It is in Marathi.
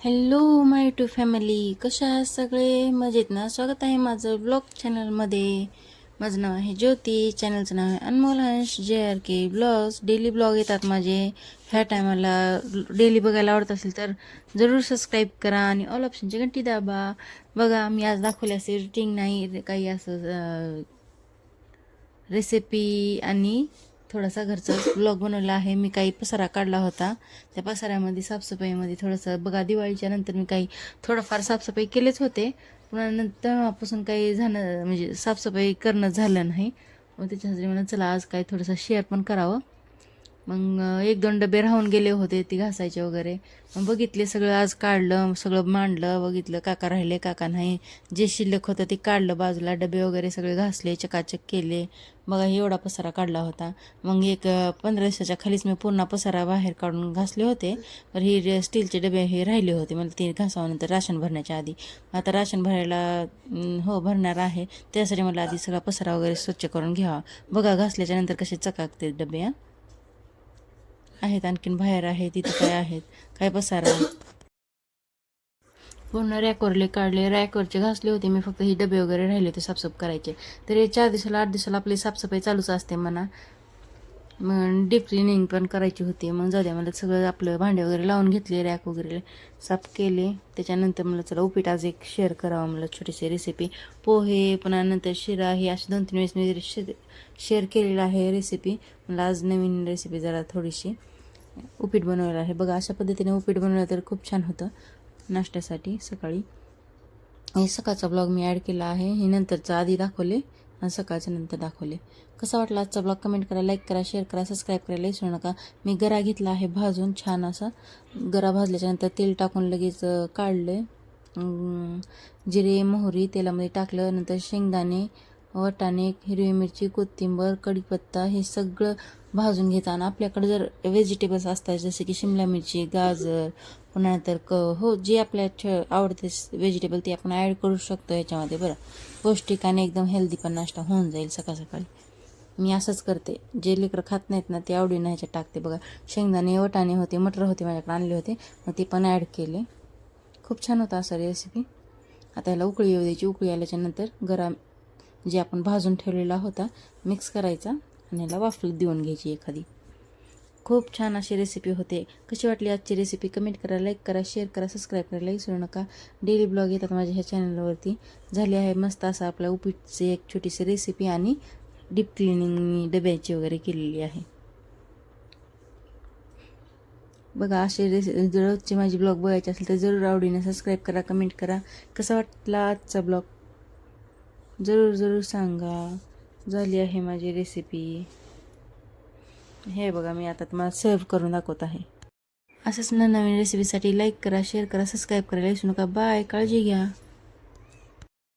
हॅलो माय टू फॅमिली कशा आहात सगळे? मजेत ना? स्वागत आहे माझं ब्लॉग चॅनलमध्ये माझं नाव आहे ज्योती. चॅनलचं नाव आहे Anmol Hans. J R K blogs daily blog येतात माझे. ह्या टायमाला डेली बघायला आवडत असेल तर जरूर सबस्क्राईब करा आणि ऑल ऑप्शनची घंटी दाबा. बघा मी आज दाखवले असे रुटीन नाही काही असं रेसिपी आणि थोडासा घरचा ब्लॉग बनवला आहे. मी काही पसारा काढला होता. त्या पसाऱ्यामध्ये साफसफाईमध्ये थोडंसं बघा दिवाळीच्या नंतर मी काही थोडंफार साफसफाई केलेच होते. पुन्हा नंतर तेव्हापासून काही झालं म्हणजे साफसफाई करणं झालं नाही. मग त्याच्यासाठी म्हणून चला आज काही थोडंसं शेअर पण करावं. मग एक दोन डबे राहून गेले होते ती घासायचे वगैरे. मग बघितले सगळं आज काढलं सगळं मांडलं बघितलं काका राहिले काका नाही. जे शिल्लक होतं ते काढलं बाजूला डबे वगैरे सगळे घासले चकाचक केले. बघा एवढा पसारा काढला होता. मग एक पंधरा दिवसाच्या खालीच मी पूर्ण पसारा बाहेर काढून घासले होते. तर ही स्टीलचे डबे हे राहिले होते मला ते घासावनंतर राशन भरण्याच्या आधी. आता राशन भरायला हो भरणार आहे. त्यासाठी मला आधी सगळा पसारा वगैरे स्वच्छ करून घ्यावा. बघा घासल्याच्या नंतर कसे चकाकते डबे हां. आहेत आणखीन बाहेर आहे तिथं काय आहेत काय पसारा पूर्ण रॅकवरले काढले. रॅकवरचे घासले होते मी फक्त ही डबे वगैरे राहिले होते साफसफ करायचे. तर हे चार दिवसाला आठ दिवसाला आपली साफसफाई चालूच असते म्हणा. मग डीप क्लिनिंग पण करायची होती. मग जाऊ द्या मला सगळं आपलं भांडे वगैरे लावून घेतले रॅक वगैरे साफ केले. त्याच्यानंतर मला चला उपीट आज एक शेअर करावं मला छोटीशी रेसिपी पोहे पुन्हा नंतर शिरा हे अशा दोन तीन वेळेस मी शे शेअर केलेलं आहे रेसिपी मला आज नवीन रेसिपी जरा थोडीशी उपीट बनवलं आहे. बघा अशा पद्धतीने उपीट बनवलं तर खूप छान होतं नाश्त्यासाठी सकाळी. हे सकाळचा ब्लॉग मी ॲड केला आहे. हे नंतरचं आधी दाखवले. आणि सकाळच्या नंतर दाखवले. कसा वाटला आजचा ब्लॉग कमेंट करा लाईक करा शेअर करा सबस्क्राईब करायला विसरू नका मी गरा घेतला आहे भाजून छान असा. गरा भाजल्याच्यानंतर तेल टाकून लगेच काढलं जिरे मोहरी तेलामध्ये टाकलं. नंतर शेंगदाणे वटाणे हिरवी मिरची कोथिंबर कढीपत्ता हे सगळं भाजून घेताना आपल्याकडे जर व्हेजिटेबल्स असतात जसे की शिमला मिरची गाजर पुन्हा नंतर क हो जे आपल्या ठ- आवडते व्हेजिटेबल ते आपण ॲड करू शकतो याच्यामध्ये बरं. पौष्टिक आणि एकदम हेल्दी पण नाश्ता होऊन जाईल सकाळ सकाळी. मी असंच करते. जे लेकरं खात नाहीत ना ते आवडीनं ह्याच्यात टाकते. बघा शेंगदाणे वटाणे होते मटर होते माझ्याकडे आणले होते. मग ते पण ॲड केले. खूप छान होता असं रेसिपी आता याला उकळी येऊ द्यायची. उकळी आल्याच्यानंतर गरम जे आपण भाजून ठेवलेला होता मिक्स करायचा. आणि याला वाफल देऊन घ्यायची एखादी. खूप छान अशी रेसिपी होते. कशी वाटली आजची रेसिपी कमेंट करा लाईक करा शेअर करा सबस्क्राईब करायला विसरू नका. डेली ब्लॉग येतात माझ्या ह्या चॅनलवरती झाली आहे मस्त असा आपल्या उपीटची एक छोटीशी रेसिपी आणि डीप क्लिनिंग मी डब्याची वगैरे केलेली आहे. बघा असे रेसि रोजचे माझे ब्लॉग बघायचे असेल तर जरूर आवडीने सबस्क्राईब करा कमेंट करा. कसा वाटला आजचा ब्लॉग जरूर जरूर सांगा. झाली आहे माझी रेसिपी हे बघा मी आता तुम्हाला सर्व करून दाखवत आहे. असंच न नवीन रेसिपीसाठी लाईक करा शेअर करा सबस्क्राईब करायला विसरू नका. बाय काळजी घ्या.